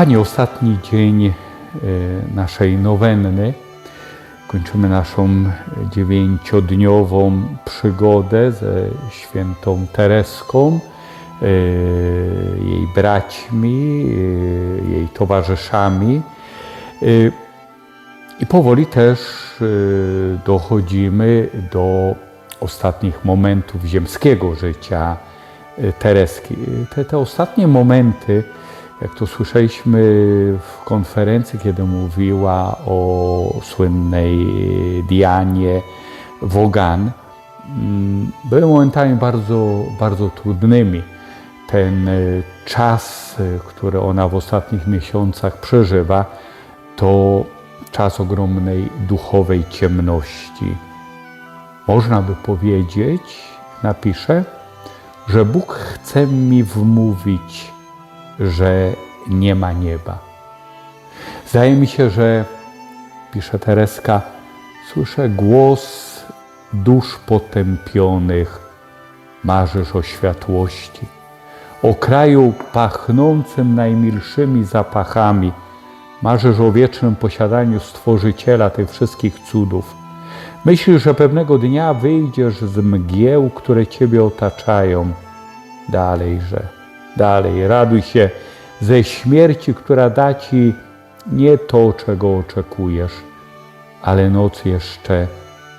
Kochani, ostatni dzień e, naszej nowenny. Kończymy naszą dziewięciodniową przygodę ze świętą Tereską, e, jej braćmi, e, jej towarzyszami. I powoli też dochodzimy do ostatnich momentów ziemskiego życia Tereski. Te, te ostatnie momenty, jak to słyszeliśmy w konferencji, kiedy mówiła o słynnej Dianie Wogan, mm, były momentami bardzo, bardzo trudnymi. Ten e, czas, e, który ona w ostatnich miesiącach przeżywa, to czas ogromnej duchowej ciemności. Można by powiedzieć, napiszę, że Bóg chce mi wmówić, że nie ma nieba. Zdaje mi się, że, pisze Tereska, słyszę głos dusz potępionych, marzysz o światłości, o kraju pachnącym najmilszymi zapachami, marzysz o wiecznym posiadaniu Stworzyciela tych wszystkich cudów. Myślisz, że pewnego dnia wyjdziesz z mgieł, które Ciebie otaczają. Dalej, że dalej. Raduj się ze śmierci, która da ci nie to, czego oczekujesz, ale noc jeszcze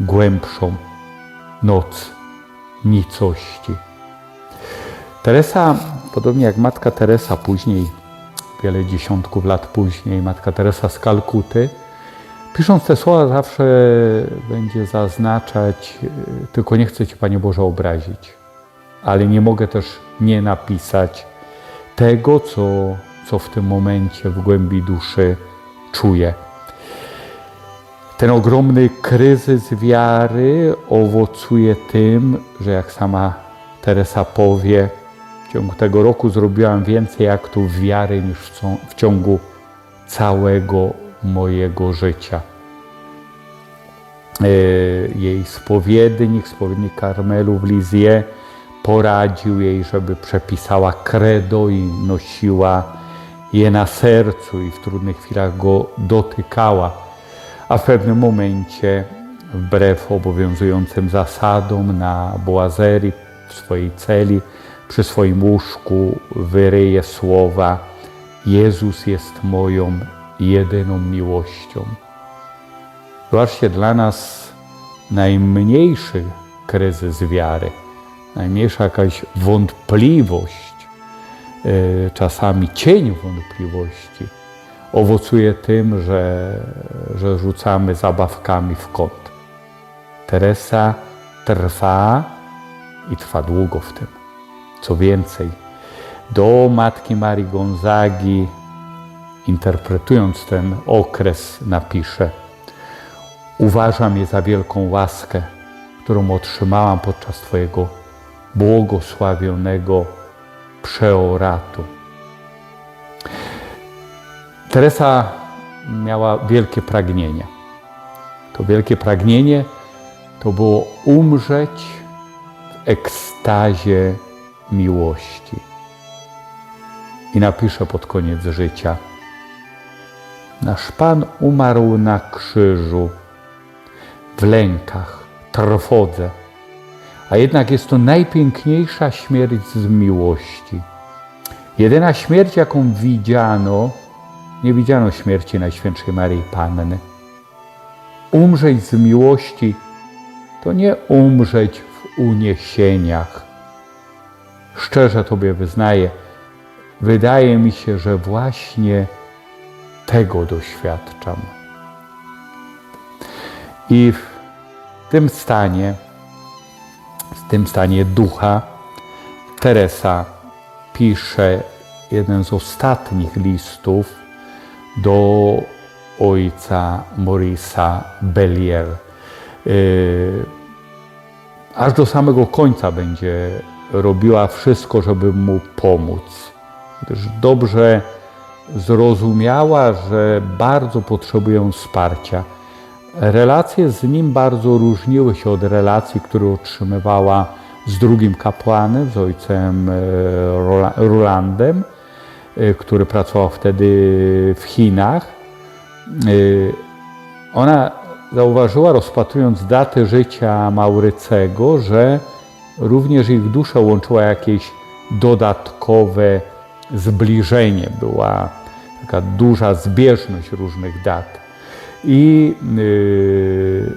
głębszą, noc nicości. Teresa, podobnie jak matka Teresa później, wiele dziesiątków lat później, matka Teresa z Kalkuty, pisząc te słowa zawsze będzie zaznaczać, tylko nie chcę Ci Panie Boże obrazić ale nie mogę też nie napisać tego, co, co w tym momencie w głębi duszy czuję. Ten ogromny kryzys wiary owocuje tym, że jak sama Teresa powie, w ciągu tego roku zrobiłam więcej aktów wiary niż w ciągu całego mojego życia. E, jej spowiednik, spowiednik Karmelu w Lizie, poradził jej, żeby przepisała credo i nosiła je na sercu i w trudnych chwilach go dotykała. A w pewnym momencie, wbrew obowiązującym zasadom na boazerii w swojej celi, przy swoim łóżku wyryje słowa Jezus jest moją jedyną miłością. Zobaczcie, dla nas najmniejszy kryzys wiary – najmniejsza jakaś wątpliwość, e, czasami cień wątpliwości, owocuje tym, że, że rzucamy zabawkami w kąt. Teresa trwa i trwa długo w tym. Co więcej, do matki Marii Gonzagi, interpretując ten okres, napisze: Uważam je za wielką łaskę, którą otrzymałam podczas Twojego błogosławionego przeoratu. Teresa miała wielkie pragnienie. To wielkie pragnienie to było umrzeć w ekstazie miłości. I napisze pod koniec życia: Nasz Pan umarł na krzyżu w lękach, trwodze a jednak jest to najpiękniejsza śmierć z miłości. Jedyna śmierć, jaką widziano, nie widziano śmierci Najświętszej Maryi Panny. Umrzeć z miłości to nie umrzeć w uniesieniach. Szczerze Tobie wyznaję, wydaje mi się, że właśnie tego doświadczam. I w tym stanie tym stanie ducha Teresa pisze jeden z ostatnich listów do ojca Maurice'a Bellier. Y, aż do samego końca będzie robiła wszystko, żeby mu pomóc. Gdyż dobrze zrozumiała, że bardzo potrzebują wsparcia Relacje z nim bardzo różniły się od relacji, które otrzymywała z drugim kapłanem, z ojcem e, Rolandem. y, który pracował wtedy w Chinach. Y, Ona zauważyła, rozpatrując daty życia Maurycego, że również ich duszę łączyła jakieś dodatkowe zbliżenie. Była taka duża zbieżność różnych dat. I yy,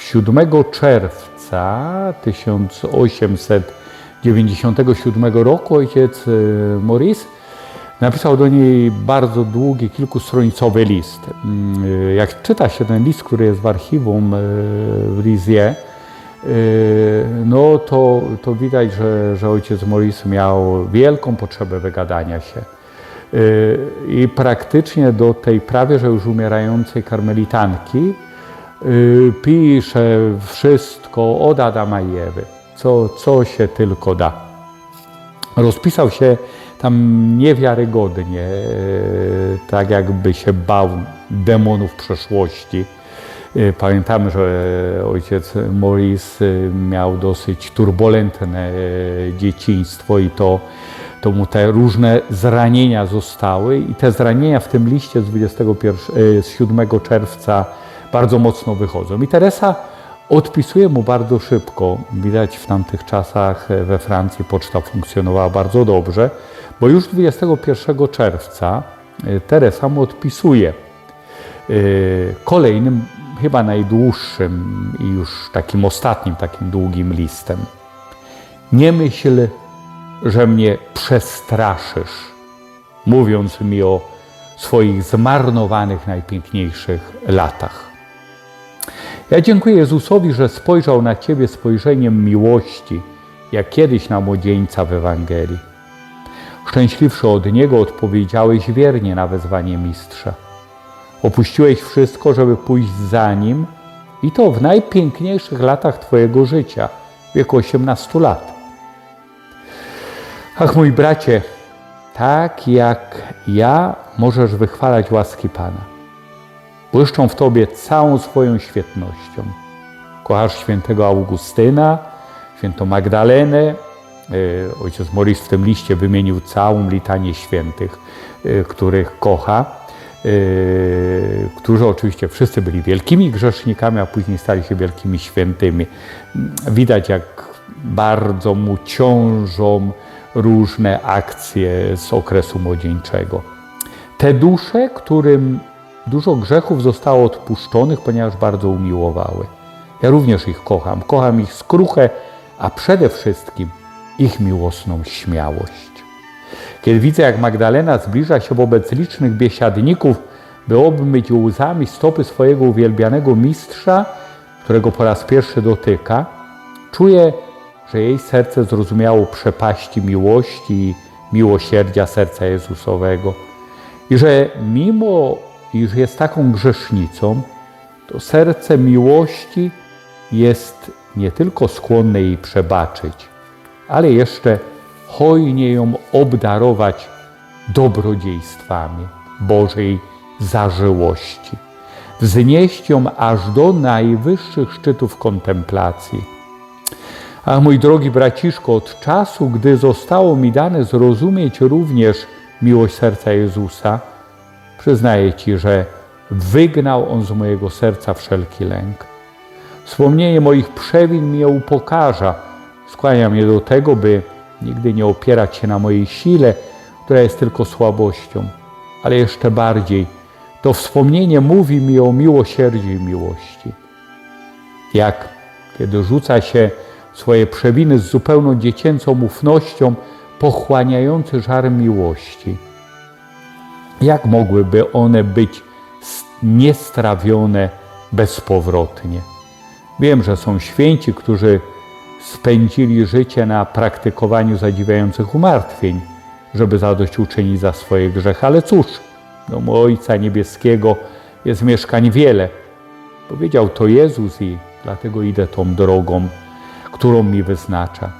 7 czerwca 1897 roku ojciec yy, Maurice napisał do niej bardzo długi, kilkustronicowy list. Jak czyta się ten list, który jest w archiwum w Lizie, no to, to widać, że, że ojciec Maurice miał wielką potrzebę wygadania się. I praktycznie do tej prawie, że już umierającej karmelitanki pisze wszystko od Adama i Ewy, co, co się tylko da. Rozpisał się tam niewiarygodnie, tak jakby się bał demonów przeszłości. Pamiętamy, że ojciec Maurice miał dosyć turbulentne dzieciństwo i to, to mu te różne zranienia zostały i te zranienia w tym liście z, 21, z 7 czerwca bardzo mocno wychodzą. I Teresa odpisuje mu bardzo szybko. Widać w tamtych czasach we Francji poczta funkcjonowała bardzo dobrze, bo już 21 czerwca Teresa mu odpisuje kolejnym, chyba najdłuższym i już takim ostatnim, takim długim listem. Nie myśl, że mnie przestraszysz, mówiąc mi o swoich zmarnowanych, najpiękniejszych latach. Ja dziękuję Jezusowi, że spojrzał na Ciebie spojrzeniem miłości, jak kiedyś na młodzieńca w Ewangelii. Szczęśliwszy od Niego odpowiedziałeś wiernie na wezwanie mistrza. Opuściłeś wszystko, żeby pójść za Nim i to w najpiękniejszych latach Twojego życia, wieku 18 lat. Ach, mój bracie, tak jak ja możesz wychwalać łaski Pana. Błyszczą w Tobie całą swoją świetnością. Kochasz świętego Augustyna, świętą Magdalenę. Ojciec Morris w tym liście wymienił całą litanię świętych, których kocha, którzy oczywiście wszyscy byli wielkimi grzesznikami, a później stali się wielkimi świętymi. Widać, jak bardzo mu ciążą różne akcje z okresu młodzieńczego. Te dusze, którym dużo grzechów zostało odpuszczonych, ponieważ bardzo umiłowały. Ja również ich kocham. Kocham ich skruchę, a przede wszystkim ich miłosną śmiałość. Kiedy widzę, jak Magdalena zbliża się wobec licznych biesiadników, by obmyć łzami stopy swojego uwielbianego mistrza, którego po raz pierwszy dotyka, czuję, że jej serce zrozumiało przepaści miłości i miłosierdzia serca Jezusowego. I że mimo, iż jest taką grzesznicą, to serce miłości jest nie tylko skłonne jej przebaczyć, ale jeszcze hojnie ją obdarować dobrodziejstwami Bożej zażyłości, wznieść ją aż do najwyższych szczytów kontemplacji. A mój drogi braciszko, od czasu, gdy zostało mi dane zrozumieć również miłość serca Jezusa, przyznaję Ci, że wygnał On z mojego serca wszelki lęk. Wspomnienie moich przewin mnie upokarza, skłania mnie do tego, by nigdy nie opierać się na mojej sile, która jest tylko słabością, ale jeszcze bardziej to wspomnienie mówi mi o miłosierdziu i miłości. Jak kiedy rzuca się swoje przewiny z zupełną dziecięcą ufnością, pochłaniający żar miłości. Jak mogłyby one być niestrawione bezpowrotnie? Wiem, że są święci, którzy spędzili życie na praktykowaniu zadziwiających umartwień, żeby zadośćuczynić za swoje grzechy. Ale cóż, domu Ojca Niebieskiego jest mieszkań wiele. Powiedział to Jezus i dlatego idę tą drogą, którą mi wyznacza.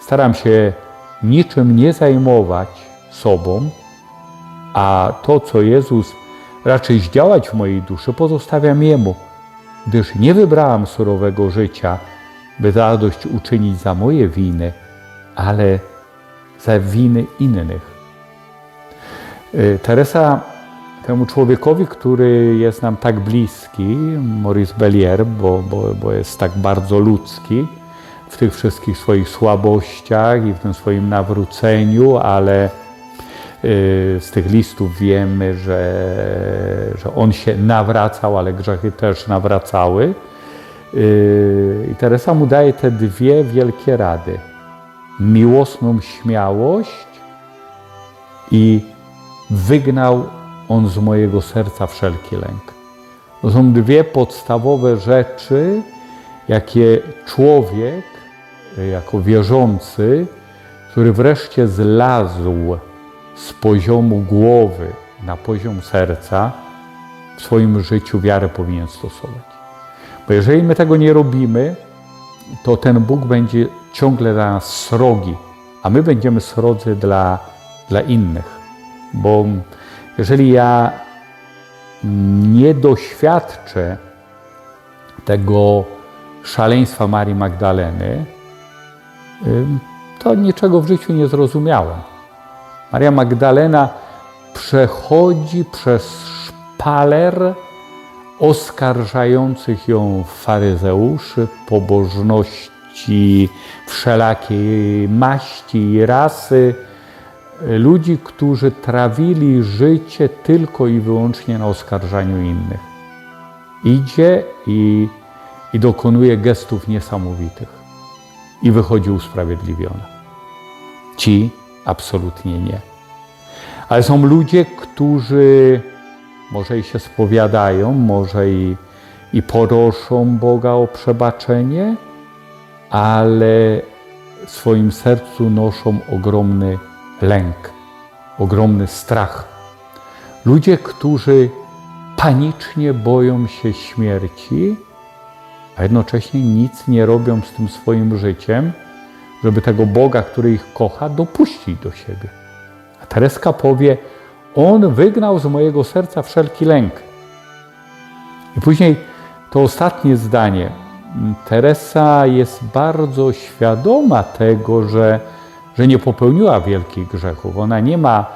Staram się niczym nie zajmować sobą, a to, co Jezus raczej zdziałać w mojej duszy, pozostawiam Jemu, gdyż nie wybrałam surowego życia, by zadość uczynić za moje winy, ale za winy innych. Y, Teresa temu człowiekowi, który jest nam tak bliski, Maurice Bellier, bo, bo, bo jest tak bardzo ludzki w tych wszystkich swoich słabościach i w tym swoim nawróceniu, ale y, z tych listów wiemy, że, że on się nawracał, ale grzechy też nawracały. Y, I Teresa mu daje te dwie wielkie rady. Miłosną śmiałość i wygnał on z mojego serca wszelki lęk. To są dwie podstawowe rzeczy, jakie człowiek, jako wierzący, który wreszcie zlazł z poziomu głowy na poziom serca, w swoim życiu wiarę powinien stosować. Bo jeżeli my tego nie robimy, to ten Bóg będzie ciągle dla nas srogi, a my będziemy srodzy dla, dla innych. Bo jeżeli ja nie doświadczę tego szaleństwa Marii Magdaleny, to niczego w życiu nie zrozumiałem. Maria Magdalena przechodzi przez szpaler oskarżających ją faryzeuszy, pobożności wszelakiej maści i rasy, ludzi, którzy trawili życie tylko i wyłącznie na oskarżaniu innych. Idzie i, i dokonuje gestów niesamowitych i wychodzi usprawiedliwiona. Ci absolutnie nie. Ale są ludzie, którzy może i się spowiadają, może i, i proszą Boga o przebaczenie, ale w swoim sercu noszą ogromny lęk, ogromny strach. Ludzie, którzy panicznie boją się śmierci, a jednocześnie nic nie robią z tym swoim życiem, żeby tego Boga, który ich kocha, dopuścić do siebie. A Tereska powie, On wygnał z mojego serca wszelki lęk. I później to ostatnie zdanie. Teresa jest bardzo świadoma tego, że że nie popełniła wielkich grzechów. Ona nie ma,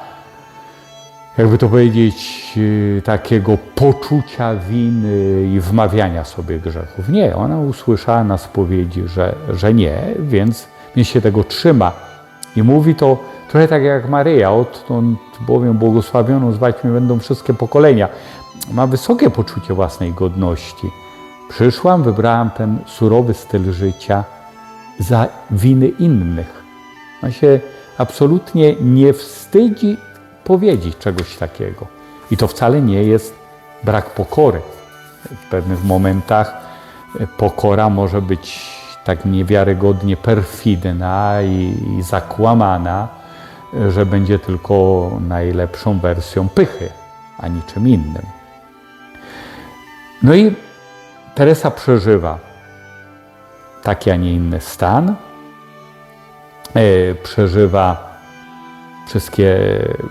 jakby to powiedzieć, y, takiego poczucia winy i wmawiania sobie grzechów. Nie, ona usłyszała na spowiedzi, że, że nie, więc, więc się tego trzyma. I mówi to trochę tak jak Maryja, odtąd bowiem błogosławioną zwać mnie będą wszystkie pokolenia. Ma wysokie poczucie własnej godności. Przyszłam, wybrałam ten surowy styl życia za winy innych. On się absolutnie nie wstydzi powiedzieć czegoś takiego. I to wcale nie jest brak pokory. W pewnych momentach pokora może być tak niewiarygodnie perfidna i, i zakłamana, że będzie tylko najlepszą wersją pychy, a niczym innym. No i Teresa przeżywa taki, a nie inny stan, E, przeżywa wszystkie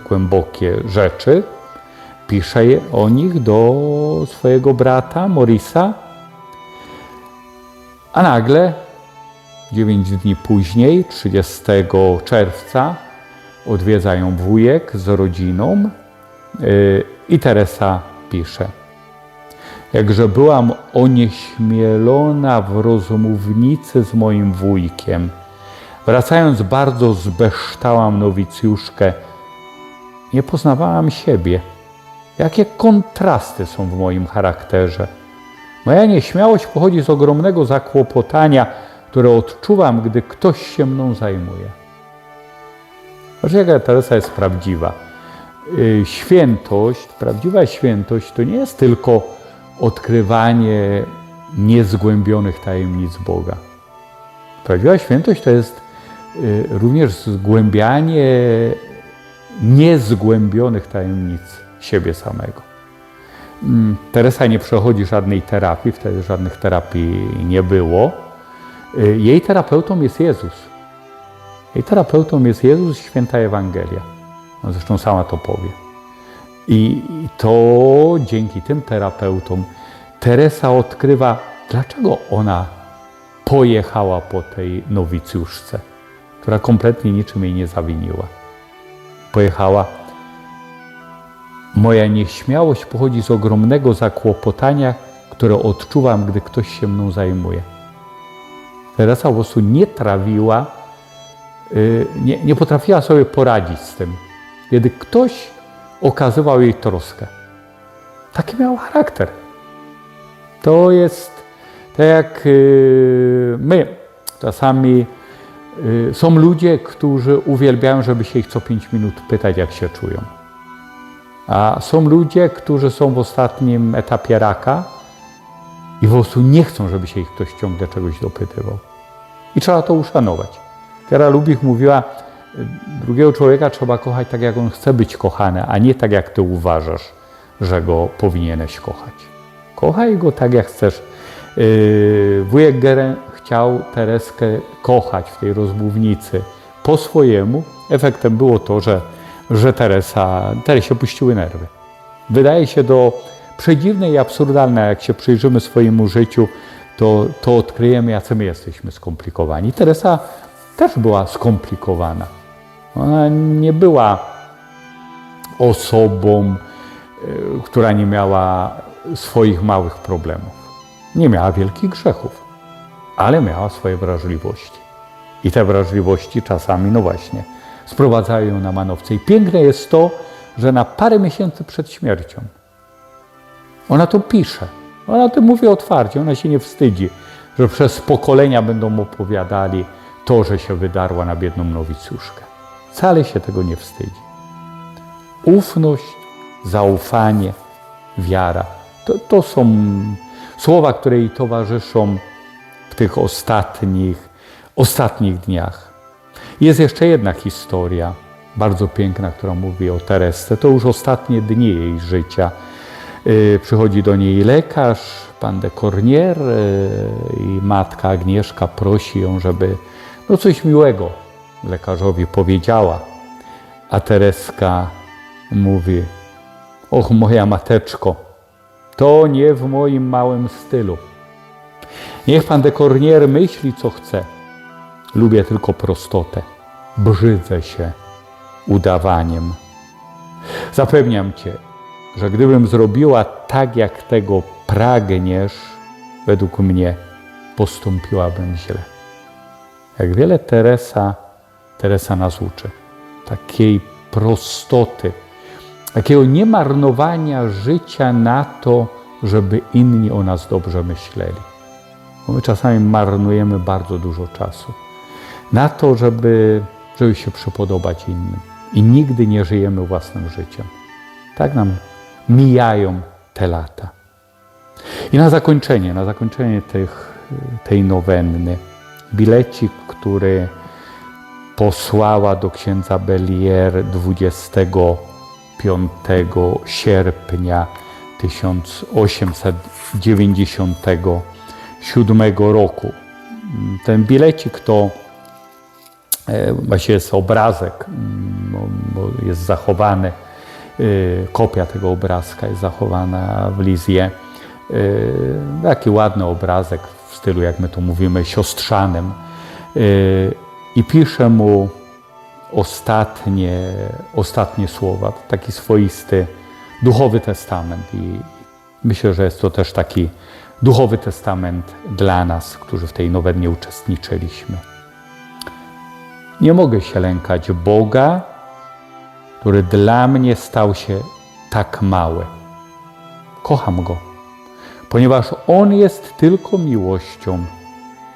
głębokie rzeczy, pisze o nich do swojego brata Morisa, a nagle, dziewięć dni później, 30 czerwca, odwiedzają wujek z rodziną e, i Teresa pisze. Jakże byłam onieśmielona w rozmównicy z moim wujkiem – Wracając bardzo zbeształam nowicjuszkę. Nie poznawałam siebie. Jakie kontrasty są w moim charakterze. Moja nieśmiałość pochodzi z ogromnego zakłopotania, które odczuwam, gdy ktoś się mną zajmuje. Zobaczcie, jaka Teresa jest prawdziwa. Y, świętość, prawdziwa świętość to nie jest tylko odkrywanie niezgłębionych tajemnic Boga. Prawdziwa świętość to jest również zgłębianie niezgłębionych tajemnic siebie samego. Mm, Teresa nie przechodzi żadnej terapii, wtedy żadnych terapii nie było. Y, jej terapeutą jest Jezus. Jej terapeutą jest Jezus, święta Ewangelia. No zresztą sama to powie. I to dzięki tym terapeutom Teresa odkrywa, dlaczego ona pojechała po tej nowicjuszce która kompletnie niczym jej nie zawiniła. Pojechała Moja nieśmiałość pochodzi z ogromnego zakłopotania, które odczuwam, gdy ktoś się mną zajmuje. Teresa po prostu nie trawiła, y, nie, nie potrafiła sobie poradzić z tym, kiedy ktoś okazywał jej troskę. Taki miał charakter. To jest tak jak y, my. Czasami są ludzie, którzy uwielbiają, żeby się ich co pięć minut pytać, jak się czują. A są ludzie, którzy są w ostatnim etapie raka i po prostu nie chcą, żeby się ich ktoś ciągle czegoś dopytywał. I trzeba to uszanować. Kiera Lubich mówiła, drugiego człowieka trzeba kochać tak, jak on chce być kochany, a nie tak, jak ty uważasz, że go powinieneś kochać. Kochaj go tak, jak chcesz. Yy, Wujek Geren chciał Tereskę kochać w tej rozmównicy po swojemu. Efektem było to, że, że Teresa, Teresie puściły nerwy. Wydaje się to przedziwne i absurdalne, jak się przyjrzymy swojemu życiu, to, to odkryjemy, jacy my jesteśmy skomplikowani. Teresa też była skomplikowana. Ona nie była osobą, y, która nie miała swoich małych problemów. Nie miała wielkich grzechów, ale miała swoje wrażliwości. I te wrażliwości czasami, no właśnie, sprowadzają ją na manowce. I piękne jest to, że na parę miesięcy przed śmiercią ona to pisze. Ona o tym mówi otwarcie, ona się nie wstydzi, że przez pokolenia będą opowiadali to, że się wydarła na biedną nowicjuszkę. Wcale się tego nie wstydzi. Ufność, zaufanie, wiara to, to są słowa, które jej towarzyszą w tych ostatnich, ostatnich dniach. Jest jeszcze jedna historia, bardzo piękna, która mówi o Teresce. To już ostatnie dni jej życia. Yy, Przychodzi do niej lekarz, pan de Cornier yy, i matka Agnieszka prosi ją, żeby no coś miłego lekarzowi powiedziała. A Tereska mówi, och moja mateczko, to nie w moim małym stylu. Niech pan de Cornier myśli, co chce. Lubię tylko prostotę. Brzydzę się udawaniem. Zapewniam cię, że gdybym zrobiła tak, jak tego pragniesz, według mnie postąpiłabym źle. Jak wiele Teresa, Teresa nas uczy. Takiej prostoty, takiego niemarnowania życia na to, żeby inni o nas dobrze myśleli. Bo my czasami marnujemy bardzo dużo czasu na to, żeby, żeby się przypodobać innym. I nigdy nie żyjemy własnym życiem. Tak nam mijają te lata. I na zakończenie, na zakończenie tych, tej nowenny, bilecik, który posłała do księdza Bellier 25 sierpnia 1897 roku. Ten bilecik to e, właśnie jest obrazek, jest zachowany, y, kopia tego obrazka jest zachowana w Lizie. Y, Taki ładny obrazek w stylu, jak my to mówimy, siostrzanym. I pisze mu ostatnie, ostatnie słowa, taki swoisty duchowy testament. I myślę, że jest to też taki duchowy testament dla nas, którzy w tej nowennie uczestniczyliśmy. Nie mogę się lękać Boga, który dla mnie stał się tak mały. Kocham Go, ponieważ On jest tylko miłością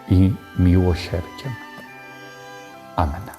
i miłosierdziem. Amen.